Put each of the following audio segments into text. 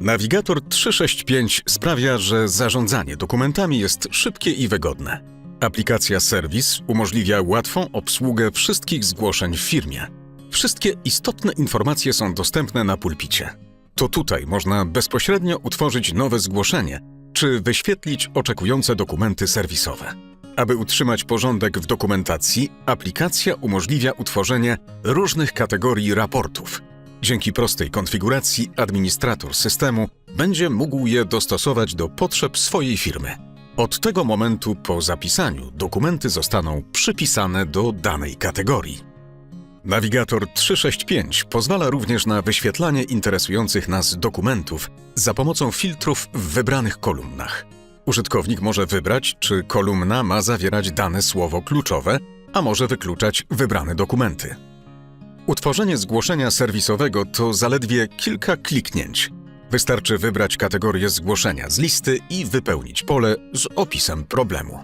Nawigator 365 sprawia, że zarządzanie dokumentami jest szybkie i wygodne. Aplikacja Serwis umożliwia łatwą obsługę wszystkich zgłoszeń w firmie. Wszystkie istotne informacje są dostępne na pulpicie. To tutaj można bezpośrednio utworzyć nowe zgłoszenie czy wyświetlić oczekujące dokumenty serwisowe. Aby utrzymać porządek w dokumentacji, aplikacja umożliwia utworzenie różnych kategorii raportów. Dzięki prostej konfiguracji administrator systemu będzie mógł je dostosować do potrzeb swojej firmy. Od tego momentu po zapisaniu dokumenty zostaną przypisane do danej kategorii. Nawigator 365 pozwala również na wyświetlanie interesujących nas dokumentów za pomocą filtrów w wybranych kolumnach. Użytkownik może wybrać, czy kolumna ma zawierać dane słowo kluczowe, a może wykluczać wybrane dokumenty. Utworzenie zgłoszenia serwisowego to zaledwie kilka kliknięć. Wystarczy wybrać kategorię zgłoszenia z listy i wypełnić pole z opisem problemu.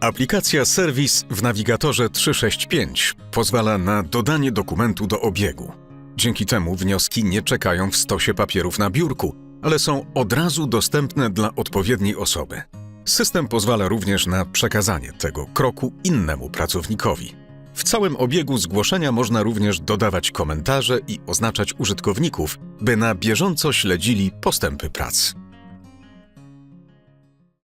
Aplikacja Serwis w nawigatorze 365 pozwala na dodanie dokumentu do obiegu. Dzięki temu wnioski nie czekają w stosie papierów na biurku, ale są od razu dostępne dla odpowiedniej osoby. System pozwala również na przekazanie tego kroku innemu pracownikowi. W całym obiegu zgłoszenia można również dodawać komentarze i oznaczać użytkowników, by na bieżąco śledzili postępy prac.